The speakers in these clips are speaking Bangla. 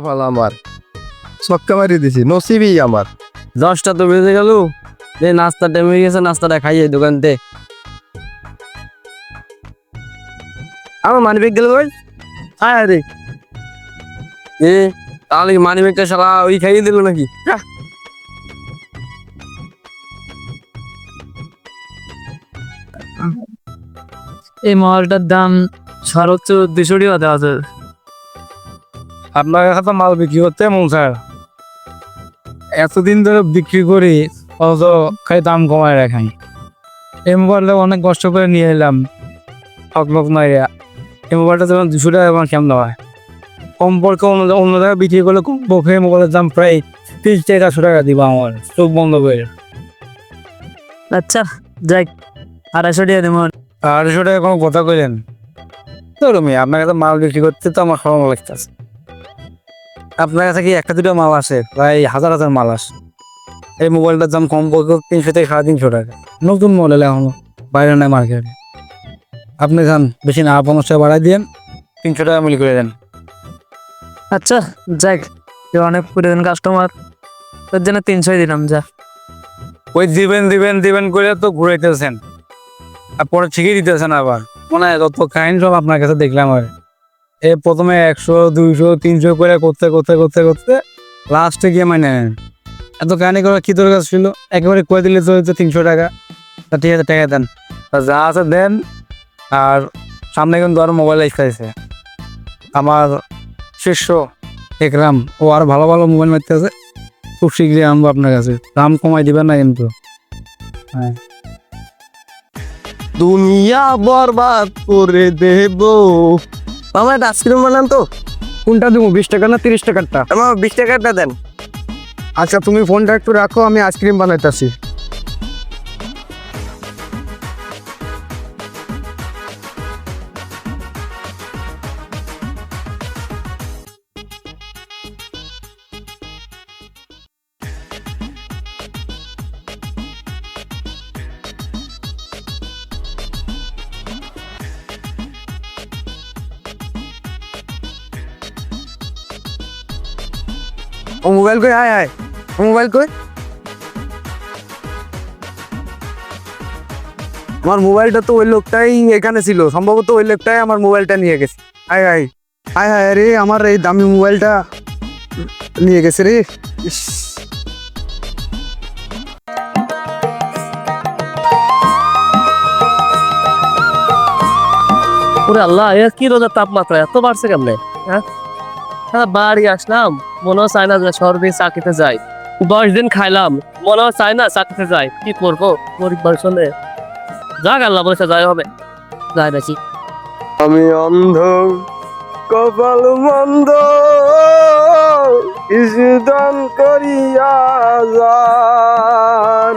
কপাল আমার। ছক্কা মারি দিছি, নসিবই আমার। দশটা তো বেজে গেল। যে নাস্তা টাইম হয়ে গেছে, নাস্তাটা খাইয়ে দোকানতে আমার মানি ব্যাগ গেল ভাই। হ্যাঁ রে। এ, তাহলে মানি ব্যাগটা সারা ওই খাইয়ে দিল নাকি? এই মালটার দাম সর্বোচ্চ দুশো টাকা দেওয়া আছে। আপনার কাছে তো মাল বিক্রি করতে মন স্যার এতদিন ধরে বিক্রি করি অত খাই দাম কমায় রাখাই এই মোবাইলটা অনেক কষ্ট করে নিয়ে এলাম লক মারিয়া এই মোবাইলটা যখন দুশো টাকা আমার কেমন হয়? কম কমপক্ষে অন্য অন্য জায়গায় বিক্রি করলে কমপক্ষে মোবাইলের দাম প্রায় তিরিশ থেকে চারশো টাকা দিব আমার চোখ বন্ধ করে। আচ্ছা যাই আড়াইশো টাকা দেবো। আড়াইশো টাকা কোনো কথা কইলেন? তো রুমি আপনার কাছে মাল বিক্রি করতে তো আমার খারাপ লাগতেছে। আপনার কাছে কি একটা দুটো মাল আসে প্রায় হাজার হাজার মাল আসে এই মোবাইলটার দাম কম তিনশো থেকে সাড়ে তিনশো টাকা। নতুন মডেল এখনও বাইরে নাই মার্কেটে আপনি খান বেশি না পঞ্চাশ টাকা বাড়াই দিন তিনশো টাকা মিল করে দেন। আচ্ছা যাক অনেক পুরাতন কাস্টমার তোর জন্য তিনশোই দিলাম যা। ওই দিবেন দিবেন দিবেন করে তো ঘুরাইতেছেন। আর পরে ঠিকই দিতেছেন আবার। মনে হয় তত কাহিনী সব আপনার কাছে দেখলাম আর এ প্রথমে একশো, দুইশো, তিনশো করে করতে করতে করতে করতে লাস্টে গিয়ে মানে এত কাহিনী করার কি দরকার ছিল? একেবারে করে দিলে তো হচ্ছে তিনশো টাকা। তা ঠিক আছে, টাকা দেন। তা যা আছে দেন। আর সামনে কিন্তু আরও মোবাইল আসতেছে আমার শিষ্য একরাম, ও আর ভালো ভালো মোবাইল মারতে আছে। খুব শীঘ্রই আনব আপনার কাছে। দাম কমাই দিবেন না কিন্তু। হ্যাঁ। দুনিয়া বরবাদ করে দেব। মামা একটা আইসক্রিম বানান তো। কোনটা দেবো বিশ টাকা না তিরিশ টাকারটা? আমার বিশ টাকাটা দেন। আচ্ছা তুমি ফোনটা একটু রাখো আমি আইসক্রিম বানাইতেছি। ও মোবাইল কই? আয় আয়। ও মোবাইল কই? আমার মোবাইলটা তো ওই লোকটাই এখানে ছিল। সম্ভবত ওই লোকটাই আমার মোবাইলটা নিয়ে গেছে। আয় আয়। আয় হায় রে, আমার এই দামি মোবাইলটা নিয়ে গেছে রে। ওরে আল্লাহ কি রোদের তাপমাত্রা? এত বাড়ছে কেমনে? হ্যাঁ? হ্যাঁ বাড়ি আসলাম। মনে চায় না শহর দিয়ে চাকরিতে যাই দশ দিন খাইলাম। মনে চায় না চাকরিতে যাই কি করব? গরিব মানুষনে যাক আল্লাহ বলেছে, যাই হবে। যাই নাকি আমি অন্ধ, কপাল মন্দ কিছু করিয়া যান।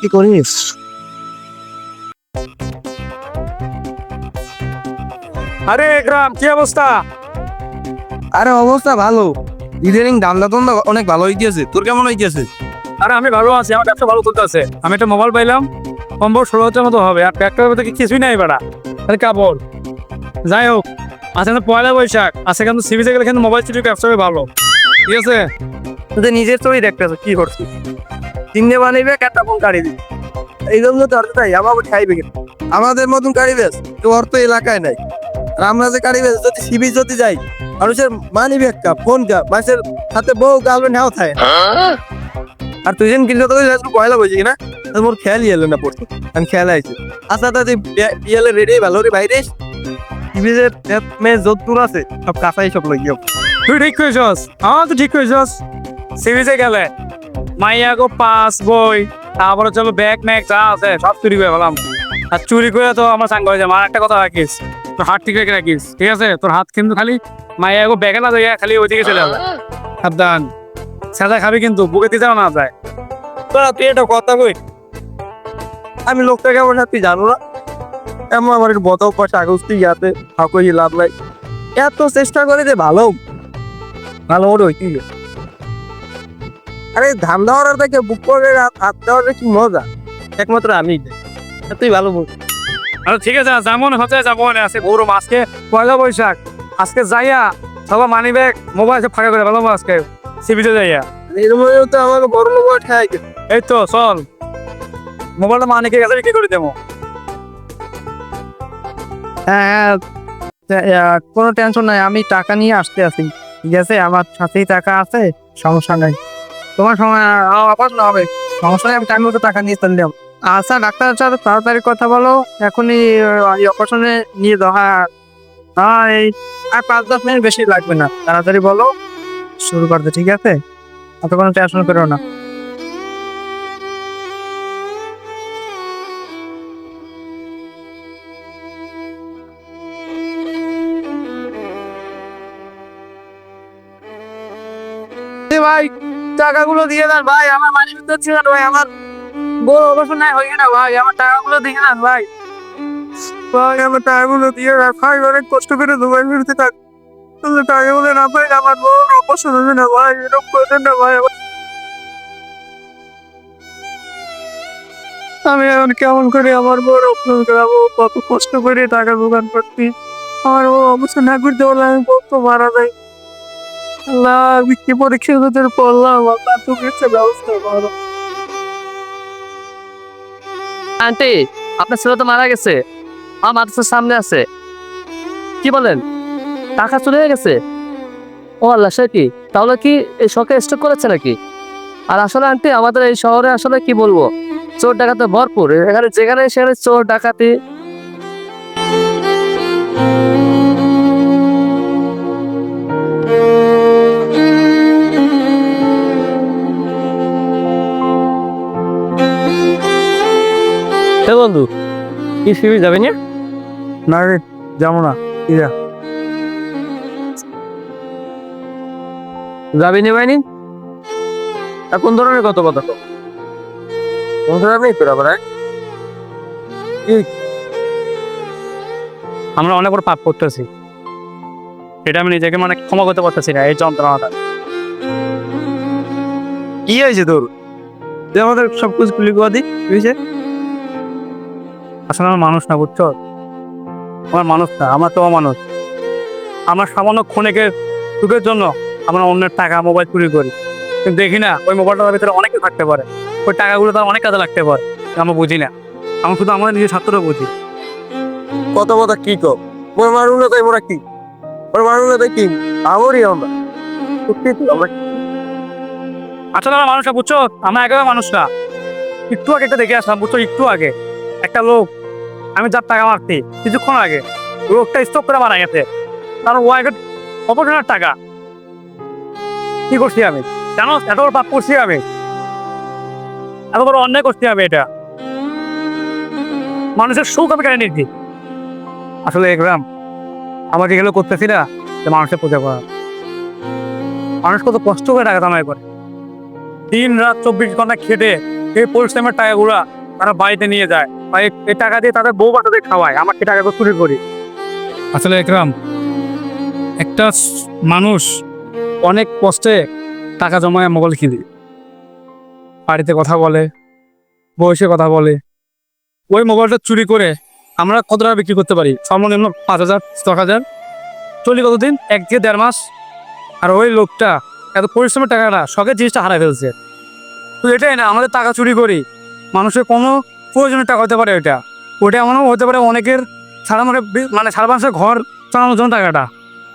কি করিস? আরে গ্রাম কি অবস্থা? আরে অবস্থা ভালো। ইদানিং দাম দাম অনেক ভালো হইতেছে। তোর কেমন হইতেছে? আরে আমি ভালো আছি আমার ব্যবসা ভালো চলতেছে। আমি একটা মোবাইল পাইলাম কম্বর ষোলো হাজার মতো হবে আর ট্র্যাক্টরের মধ্যে কি কিছুই নাই বেড়া আরে কাপড়। যাই হোক আজকে কিন্তু পয়লা বৈশাখ আজকে কিন্তু সিভিজে গেলে কিন্তু মোবাইল চুরি ব্যবসা হবে ভালো। ঠিক আছে? তুই নিজের তোই দেখতেছ কি করছিস? চিনে বানাইবে একটা ফোন কাড়ি দিবি। এই জন্য তো অর্থ তাই আমার খাইবে কিন্তু আমাদের মতন গাড়ি বেশ তোর তো এলাকায় নাই। আর আমরা যে গাড়ি বেচে যদি সিবি যদি যাই মানুষের মানি ব্যাগটা ফোনটা মানুষের হাতে বউ গার্লফ্রেন্ড হাও থাকে। আর তুই যেন কিনলে তো পয়লা বলছি না? তোর মোর খেয়ালই এলো না পড়তো। আমি খেয়াল আইছি আচ্ছা দাদি বিয়ালে রেডি ভালো রে বাইরে যে মে যদ্দূর আছে সব কাঁচাই সব লাগিয়ে তুই ঠিক করেছস আমার তো ঠিক করেছস সিরিজে গেলে। মাইয়া গো পাস বই। তারপরে চলো ব্যাগ ম্যাগ যা আছে, সব চুরি করে ফেলাম। আর চুরি করে তো আমার সাঙ্গ হয়ে যাবে। আর একটা কথা রাখিস, তোর হাত ঠিক রেখে রাখিস, ঠিক আছে? তোর হাত কিন্তু খালি মাইয়া গো ব্যাগে না যায় খালি ওইদিকে চলে যাবে। সাবধান। সাদা খাবি কিন্তু, বুকে দিতে না যায়। তোরা, তুই একটা কথা কই? আমি লোকটা কেমন তুই জানো না? এমন আমার একটু বদ অভ্যাস আগস্ট ইয়াতে হাকই লাভ নাই। এত চেষ্টা করে যে ভালো। ভালো মনে হইতি আরে ধান দেওয়ার দেখে বুক করে হাত দেওয়ার কি মজা। একমাত্র আমি তুই ভালো বল। আরে ঠিক আছে যেমন হচ্ছে যেমন আছে গৌরব আজকে পয়লা বৈশাখ। আজকে যাইয়া সবার মানি ব্যাগ মোবাইল সব ফাঁকা করে ফেলাম আজকে। সিবিতে যাইয়া। এরকম তো আমাকে বড় লোক ঠাই এই তো চল। মোবাইলটা মানিকে গেছে বিক্রি করে দেবো। হ্যাঁ হ্যাঁ, কোনো টেনশন নাই আমি টাকা নিয়ে আসতে আছি ঠিক আছে আমার সাথেই টাকা আছে সমস্যা নাই। তোমার সময় আবার না হবে। সমস্যা আমি টাইম মতো টাকা নিয়ে চলে আচ্ছা ডাক্তার সাথে তাড়াতাড়ি কথা বলো। এখনই অপারেশনে নিয়ে দেওয়া হ্যাঁ হ্যাঁ। এই আর পাঁচ, দশ মিনিট বেশি লাগবে না। তাড়াতাড়ি বলো। শুরু করতে ঠিক আছে? অত কোনো টেনশন করো না। টাকাগুলো দিয়ে দেন ভাই, আমার মানি ভিতর ছিল ভাই, আমার বড় অবসর নাই, হয়ে না ভাই, আমার টাকাগুলো দিয়ে দেন ভাই। ভাই, আমার টাকাগুলো দিয়ে দেন। ভাই, অনেক কষ্ট করে দুবাই ফিরতে থাক। তাহলে টাকাগুলো না পাই আমার বড় অবসর হবে না ভাই, এরকম করবেন না ভাই। আমি এখন কেমন করে আমার বড় অপমান করাবো? কত কষ্ট করে টাকা দোকান করছি। আমার ও অবস্থা না করতে পারলে আমি কত মারা যাই। আমি কি পরীক্ষার ভিতরে পড়লাম ব্যবস্থা করো। আন্টি, আপনার ছেলে তো মারা গেছে। আমার মাদ্রাসার সামনে আছে। কি বলেন? টাকা চলে গেছে? ও আল্লাহ, সে কি? তাহলে কি এই শখে স্টক করেছে নাকি? আর আসলে আন্টি, আমাদের এই শহরে আসলে কি বলব? চোর ডাকাতে ভরপুর। এখানে যেখানে সেখানে চোর ডাকাতি কি সিবি যাবে না? না রে যাব না ইয়া যাবি নি ভাইনি তা কোন ধরনের কত কথা তো কোন ধরনের তোরা বড় আমরা অনেক বড় পাপ করতেছি। এটা আমি নিজেকে মানে ক্ষমা করতে পারতেছি না এই যন্ত্রণাটা। কি হয়েছে তোর? তুই আমাদের সব কিছু খুলি করে দি কি হয়েছে আসলে আমার মানুষ না বুঝছ? আমার মানুষ না আমার তো মানুষ আমার সামান্য ক্ষণিকের সুখের জন্য আমরা অন্যের টাকা মোবাইল চুরি করি। কিন্তু দেখি না ওই মোবাইলটার ভিতরে অনেকে থাকতে পারে। ওই টাকাগুলো তার অনেক কাজে লাগতে পারে আমরা বুঝি না। আমরা শুধু আমাদের নিজের ছাত্ররা বুঝি। কত কথা কি কম মোর মারুন না তাই মোরা কি? মোর মারুন না কি? আমরই আমরা। সত্যি তো আমরা আসলে আমরা মানুষটা বুঝছ? আমরা একেবারে মানুষ না। একটু আগে একটা দেখে আসলাম বুঝছ? একটু আগে। একটা লোক আমি যার টাকা মারতি কিছুক্ষণ আগে। লোকটা স্টক করে মারা গেছে। তার ওয়াইফের অপরজনের টাকা। কি করছি আমি? জানো, এত বড় পাপ করছি আমি। এত বড় অন্যায় করছি আমি এটা। মানুষের সুখ আমি কেড়ে নিচ্ছি আসলে এগ্রাম আমাকে এগুলো করতেছি না যে মানুষের পূজা করা। মানুষ কত কষ্ট করে টাকা কামাই করে। দিন রাত চব্বিশ ঘণ্টা খেটে এই পরিশ্রমের টাকাগুলা তারা বাড়িতে নিয়ে যায় বা এই টাকা দিয়ে তাদের বউ বাচ্চাদের খাওয়ায়। আমাকে টাকা চুরি করি। আসলে একরাম, একটা মানুষ অনেক কষ্টে টাকা জমায় মোবাইল কিনে। বাড়িতে কথা বলে, বয়সে কথা বলে। ওই মোবাইলটা চুরি করে আমরা কত টাকা বিক্রি করতে পারি? সর্বনিম্ন পাঁচ হাজার দশ হাজার। চলি কতদিন? এক থেকে দেড় মাস। আর ওই লোকটা এত পরিশ্রমের টাকাটা, শখের জিনিসটা হারাই ফেলছে। তো এটাই না, আমাদের টাকা চুরি করি। মানুষের কোনো প্রয়োজনের টাকা হতে পারে ওইটা ওইটা এমনও হতে পারে অনেকের সারা মানে মানে সারা মানুষের ঘর চালানোর জন্য টাকাটা।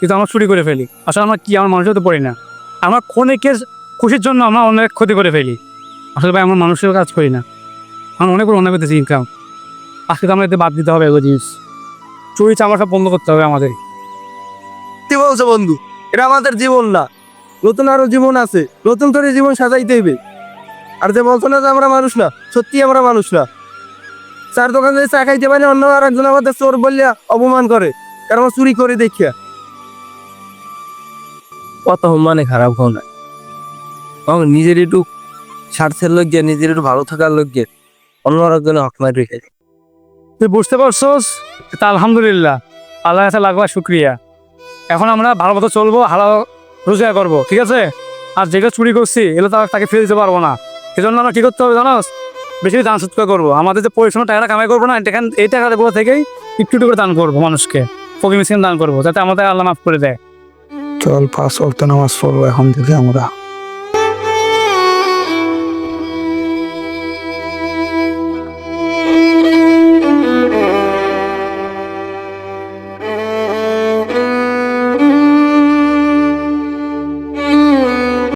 কিন্তু আমরা চুরি করে ফেলি। আসলে আমরা কী, আমার মানুষের তো পড়ি না। আমরা ক্ষণিকের খুশির জন্য আমরা অনেক ক্ষতি করে ফেলি। আসলে ভাই, আমরা মানুষের কাজ করি না। আমরা অনেক বড় অনেক পেতেছি ইনকাম আজকে তো আমরা এতে বাদ দিতে হবে এগুলো জিনিস। চুরি চামড়া সব বন্ধ করতে হবে আমাদের। কি বলছো বন্ধু? এটা আমাদের জীবন না। নতুন আরও জীবন আছে। নতুন করে জীবন সাজাইতে হইবে। আর যে বলছো না যে আমরা মানুষ না সত্যি আমরা মানুষ না। চার দোকান যদি চা খাইতে পারি অন্য আর একজন আমাদের চোর বললে অপমান করে কারণ আমরা চুরি করে দেখিয়া। কত মানে খারাপ হও না। এবং নিজের একটু স্বার্থের লোক গিয়ে নিজের একটু ভালো থাকার লোক গিয়ে অন্য আরেকজনের হক মারি রেখে তুই বুঝতে পারছোস? তা আলহামদুলিল্লাহ আল্লাহ কাছে লাগবা শুক্রিয়া। এখন আমরা ভালো মতো চলবো ভালো রোজগার করব ঠিক আছে? আর যেটা চুরি করছি এগুলো তাকে ফিরে দিতে পারব না। সেজন্য আমরা কী করতে হবে জানোস বেশি দান সৎ করব। আমাদের যে পরিশ্রম টাকাটা কামাই করব না এখান এই টাকাগুলো থেকেই একটু একটু করে দান করব মানুষকে। ফকি মিসকিন দান করব, যাতে আমাদের আল্লাহ মাফ করে দেয়। চল পাঁচ অক্ট নামাজ পড়ব এখন থেকে আমরা।